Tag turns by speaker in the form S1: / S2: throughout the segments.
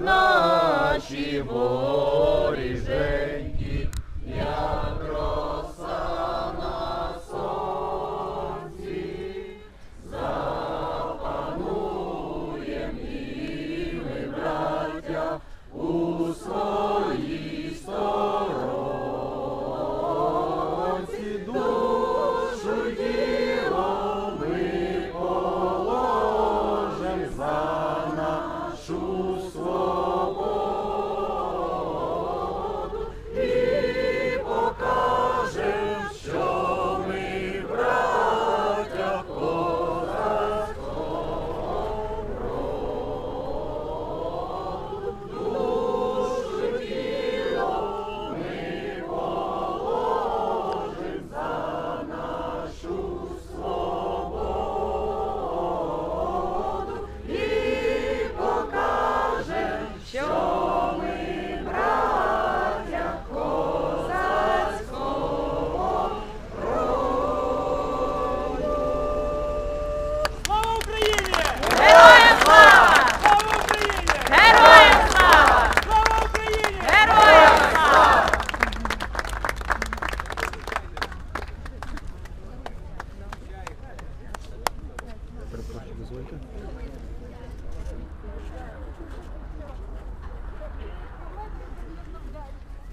S1: наші воїни.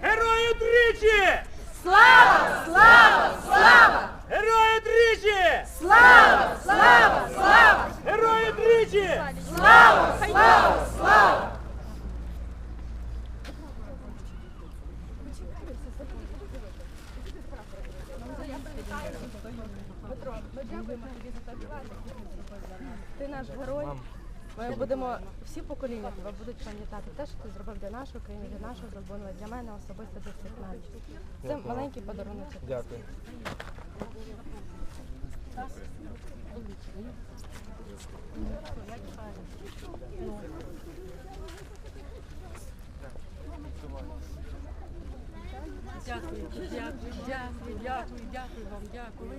S2: Герої тричі!
S1: Слава! Слава! Слава!
S2: Герої тричі!
S1: Слава! Слава! Слава!
S2: Герої тричі!
S1: Слава! Слава! Слава!
S3: Ти наш герой. Ми будемо всі покоління тебе будуть пам'ятати те, що ти зробив для нашої країни, для нашого зробленого, для мене особисто для всіх нас. Це маленький подарунок.
S4: Дякую.
S5: Дякую, дякую, дякую, дякую, дякую вам, дякую.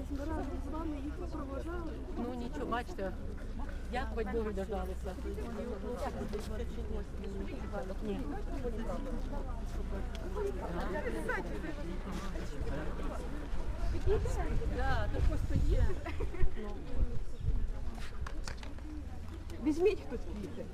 S5: З вами їх попробувати. Ну нічого, бачите, дякувати Богу дождалися. Ні. Так.
S6: Візьміть хтось квіти.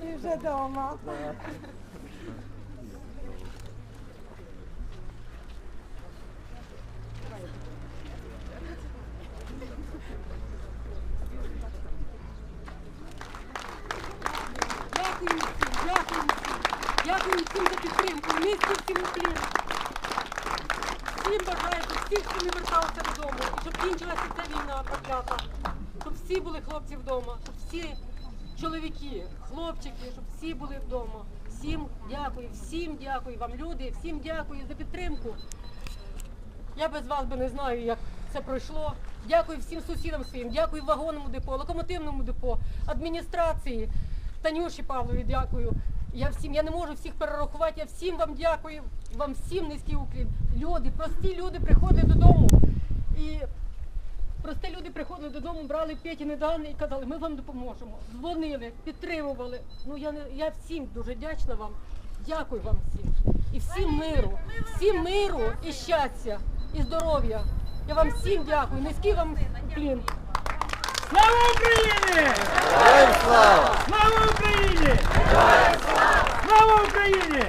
S6: Ти вже вдома.
S5: Дякую всім, дякую всім. Дякую всім за підтримку. Низький всім уклін. Всім бажаю, щоб всі, хто не вертався додому, і щоб кінчилася ця війна проклята. Щоб всі були хлопці вдома, щоб всі чоловіки, хлопчики, щоб всі були вдома. Всім дякую, всім дякую вам, люди, всім дякую за підтримку. Я без вас би не знаю, як це пройшло. Дякую всім сусідам своїм, дякую вагонному депо, локомотивному депо, адміністрації, Танюші Павлові дякую. Я всім, я не можу всіх перерахувати, я всім вам дякую, вам всім низький уклін. Люди, прості люди приходили додому. І прості люди приходили додому, брали Петіни дані і казали, ми вам допоможемо. Дзвонили, підтримували. Ну я не я всім дуже вдячна вам. Дякую вам всім. І всім миру, всім миру і щастя, і здоров'я. Я вам всім дякую. Низький вам уклін.
S2: Слава Україні!
S4: Слава!
S2: Слава Україні! Слава Україні!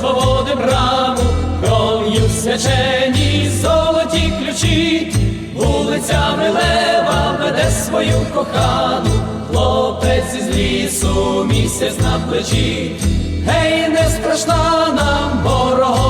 S7: Свободи браму, кров'ю свячені золоті ключі, вулицями лева веде свою кохану, хлопець із лісу місяць на плечі. Гей, не страшна нам ворогова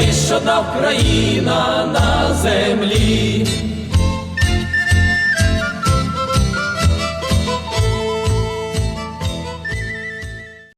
S7: лиш одна Україна на землі.